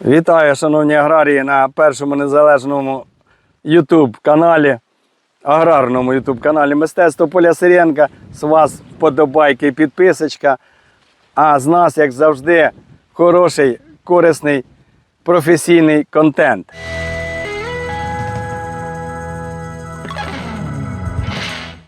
Вітаю, шановні аграрії, на першому незалежному YouTube каналі, аграрному YouTube каналі Мистецтво Поля Сиренка. З вас вподобайки і підписочка. А з нас, як завжди, хороший, корисний, професійний контент.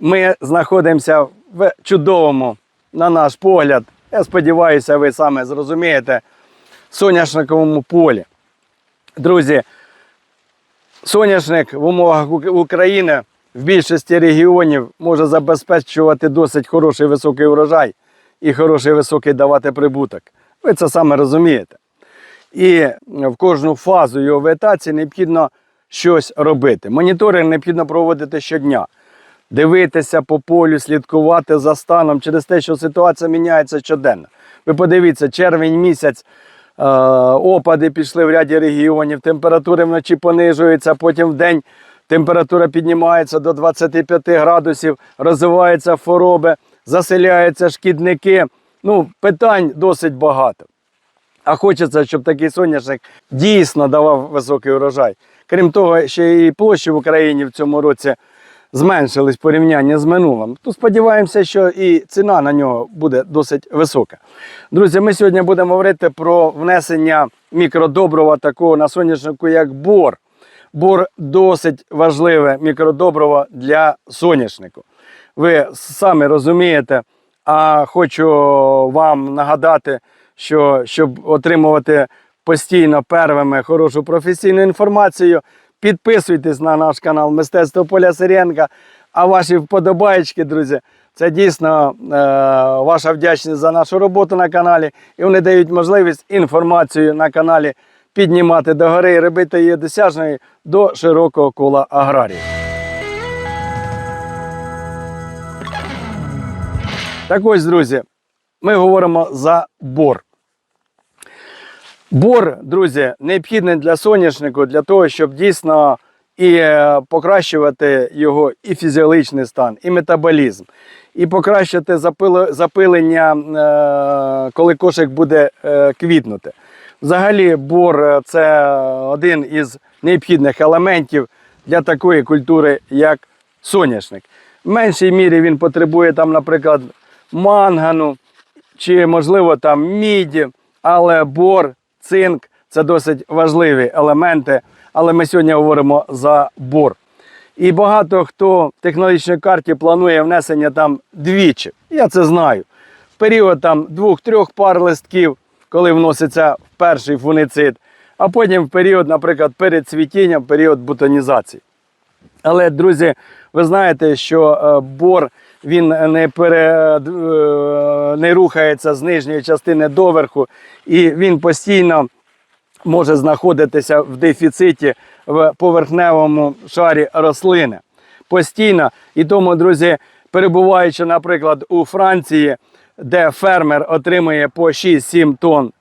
Ми знаходимося в чудовому, на наш погляд. Я сподіваюся, ви саме зрозумієте, соняшниковому полі. Друзі, соняшник в умовах України в більшості регіонів може забезпечувати досить хороший високий урожай і хороший високий давати прибуток. Ви це саме розумієте. І в кожну фазу його вегетації необхідно щось робити. Моніторинг необхідно проводити щодня. Дивитися по полю, слідкувати за станом через те, що ситуація міняється щоденно. Ви подивіться, червень місяць опади пішли в ряді регіонів, температури вночі понижуються, потім в день температура піднімається до 25 градусів, розвиваються хвороби, заселяються шкідники. Ну, питань досить багато. А хочеться, щоб такий соняшник дійсно давав високий урожай. Крім того, ще і площі в Україні в цьому році зменшились в порівнянні з минулим. То сподіваємося, що і ціна на нього буде досить висока. Друзі, ми сьогодні будемо говорити про внесення мікродобрива такого на соняшнику, як бор. Бор досить важливе мікродобриво для соняшнику. Ви самі розумієте, а хочу вам нагадати, що щоб отримувати постійно первими хорошу професійну інформацію, підписуйтесь на наш канал Мистецтво Поля Сиренка. А ваші вподобаєчки, друзі, це дійсно е, ваша вдячність за нашу роботу на каналі. І вони дають можливість інформацію на каналі піднімати догори і робити її досяжною до широкого кола аграріїв. Так ось, друзі, ми говоримо за бор. Бор, друзі, необхідний для соняшнику для того, щоб дійсно і е, покращувати його і фізіологічний стан, і метаболізм, і покращити запилення, е, коли кошик буде е, квітнути. Взагалі, бор це один із необхідних елементів для такої культури, як соняшник. В меншій мірі він потребує там, наприклад, мангану чи, можливо, там міді, але бор, цинк це досить важливі елементи. Але ми сьогодні говоримо за бор. І багато хто в технологічній карті планує внесення там двічі. Я це знаю. В період там двох-трьох пар листків, коли вноситься перший фуницид, а потім в період, наприклад, перед цвітінням, період бутонізації. Але, друзі, ви знаєте, що е, бор він не, пере, е, не рухається з нижньої частини доверху, і він постійно може знаходитися в дефіциті в поверхневому шарі рослини. Постійно. І тому, друзі, перебуваючи, наприклад, у Франції, де фермер отримує по 6-7 тонн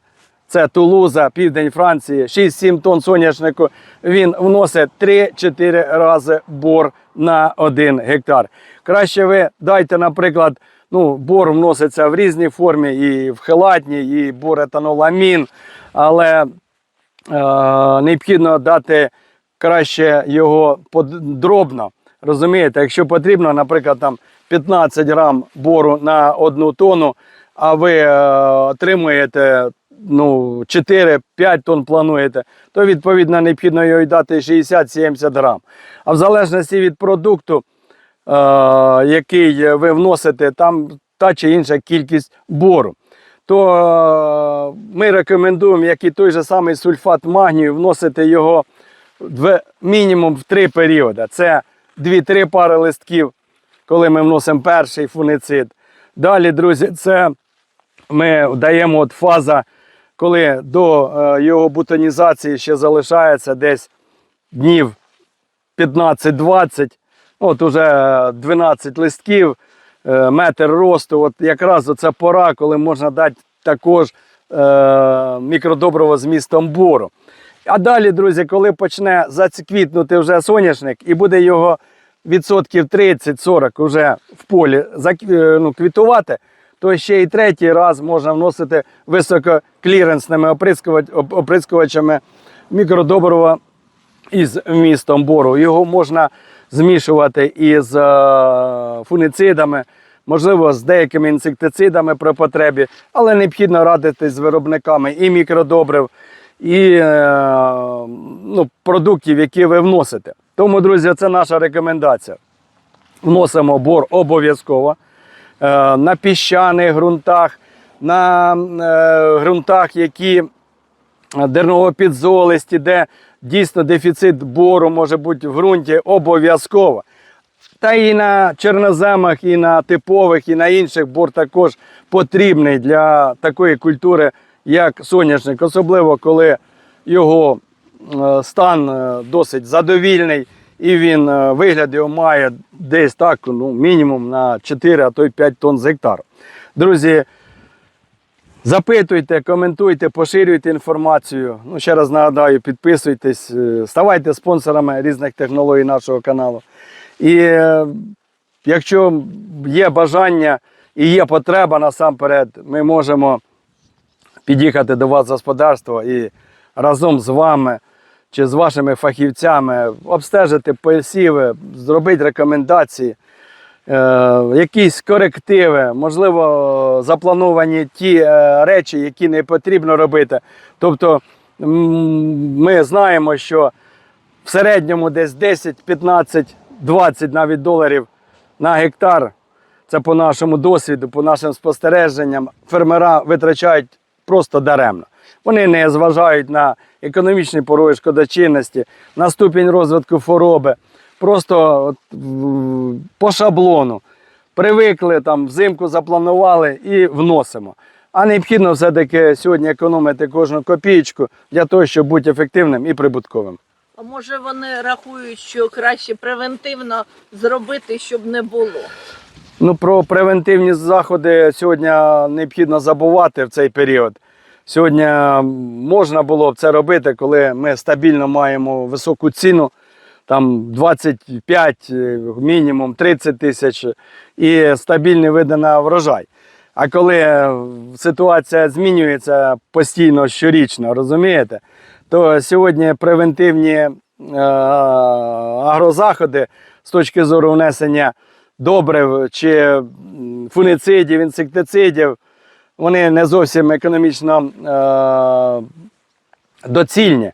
це Тулуза, південь Франції, 6-7 тонн соняшнику. Він вносить 3-4 рази бор на 1 гектар. Краще ви дайте, наприклад, ну, бор вноситься в різній формі, і в хелатній, і бор етаноламін, але е, необхідно дати краще його под- дробно. Розумієте, якщо потрібно, наприклад, там 15 грам бору на одну тонну, а ви е, отримуєте ну, 4-5 тонн плануєте, то відповідно необхідно його дати 60-70 грам. А в залежності від продукту, е, який ви вносите, там та чи інша кількість бору. То е, ми рекомендуємо, як і той же самий сульфат магнію, вносити його в мінімум в три періоди. Це 2-3 пари листків, коли ми вносимо перший фуницид. Далі, друзі, це ми даємо от фаза, коли до е, його бутонізації ще залишається десь днів 15-20, от уже 12 листків, е, метр росту. От якраз це пора, коли можна дати також е, мікродобриво з містом бору. А далі, друзі, коли почне зацквітнути вже соняшник і буде його відсотків 30-40 вже в полі ну, квітувати, то ще й третій раз можна вносити висококліренсними оприскувачами мікродобрива із вмістом бору. Його можна змішувати із е, фуніцидами, можливо, з деякими інсектицидами при потребі, але необхідно радитись з виробниками і мікродобрив, і е, ну, продуктів, які ви вносите. Тому, друзі, це наша рекомендація. Вносимо бор обов'язково на піщаних ґрунтах, на е, ґрунтах, які дерновопідзолисті, де дійсно дефіцит бору може бути в ґрунті обов'язково. Та і на чорноземах, і на типових, і на інших бор також потрібний для такої культури, як соняшник, особливо коли його е, стан е, досить задовільний, і він е, вигляд його має десь так, ну, мінімум на 4, а то й 5 тонн з гектару. Друзі, Запитуйте, коментуйте, поширюйте інформацію. Ну, ще раз нагадаю, підписуйтесь, е, ставайте спонсорами різних технологій нашого каналу. І е, якщо є бажання і є потреба насамперед, ми можемо під'їхати до вас в господарство і разом з вами чи з вашими фахівцями обстежити посіви, зробити рекомендації е, якісь корективи, можливо, заплановані ті е, речі, які не потрібно робити. Тобто ми знаємо, що в середньому десь 10, 15, 20 навіть доларів на гектар. Це по нашому досвіду, по нашим спостереженням, фермера витрачають просто даремно. Вони не зважають на економічний порой шкодочинності, на ступінь розвитку хвороби. Просто от, по шаблону. Привикли там, взимку запланували і вносимо. А необхідно все-таки сьогодні економити кожну копійку для того, щоб бути ефективним і прибутковим. А може вони рахують, що краще превентивно зробити, щоб не було. Ну, про превентивні заходи сьогодні необхідно забувати в цей період. Сьогодні можна було б це робити, коли ми стабільно маємо високу ціну, там 25, е, мінімум 30 тисяч і стабільний види на врожай. А коли е, ситуація змінюється постійно щорічно, розумієте, то сьогодні превентивні е, агрозаходи з точки зору внесення добрив чи м, фуніцидів, інсектицидів, вони не зовсім економічно е, доцільні.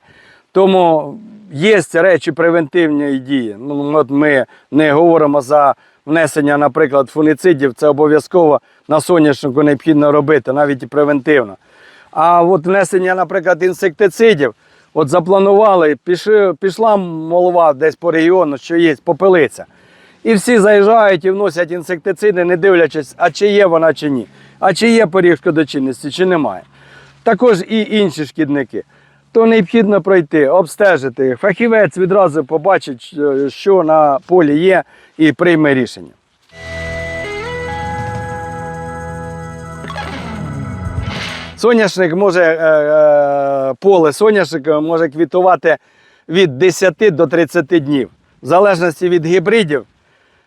Тому є речі превентивної дії. Ну, от ми не говоримо за внесення, наприклад, фуніцидів, це обов'язково на соняшнику необхідно робити, навіть і превентивно. А от внесення, наприклад, інсектицидів, от запланували, пішла молва десь по регіону, що є попелиця. І всі заїжджають і вносять інсектициди, не дивлячись, а чи є вона чи ні, а чи є поріг шкодочинності, чи немає. Також і інші шкідники. То необхідно пройти, обстежити. Фахівець відразу побачить, що на полі є, і прийме рішення. Соняшник може, е, е, поле соняшника може квітувати від 10 до 30 днів, в залежності від гібридів,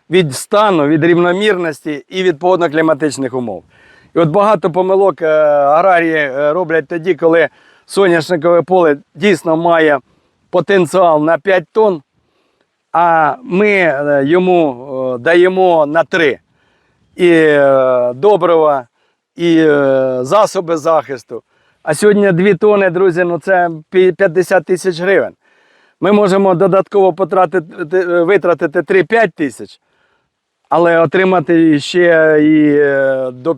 від стану, від рівномірності і від погодно-кліматичних умов. І от багато помилок е, аграрії е, роблять тоді, коли соняшникове поле дійсно має потенціал на 5 тонн, а ми е, йому даємо на 3 і добрива, і засоби захисту. А сьогодні 2 тони, друзі, ну це 50 тисяч гривень. Ми можемо додатково витратити 3-5 тисяч, але отримати ще і е, до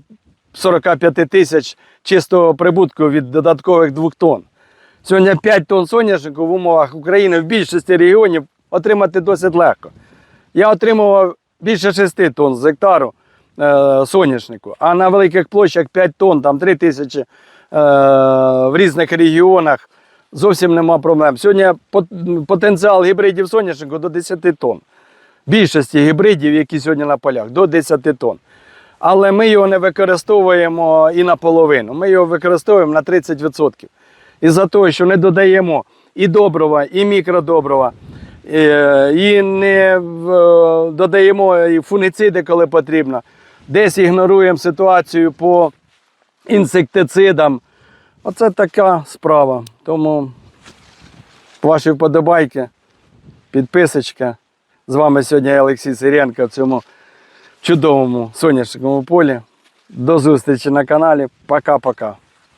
45 тисяч чистого прибутку від додаткових 2 тонн. Сьогодні 5 тонн соняшнику в умовах України в більшості регіонів отримати досить легко. Я отримував більше 6 тонн з гектару е, соняшнику, а на великих площах 5 тонн, там 3 тисячі е, в різних регіонах зовсім нема проблем. Сьогодні потенціал гібридів соняшнику до 10 тонн. Більшості гібридів, які сьогодні на полях, до 10 тонн. Але ми його не використовуємо і наполовину. Ми його використовуємо на 30%. Із-за того, що не додаємо і добрива, і мікродобрива, е, і не додаємо і фуніциди, коли потрібно, десь ігноруємо ситуацію по інсектицидам. Оце така справа. Тому ваші вподобайки, підписочка. З вами сьогодні Олексій Сиренко в цьому чудовому соняшниковому полі. До зустрічі на каналі. Пока-пока.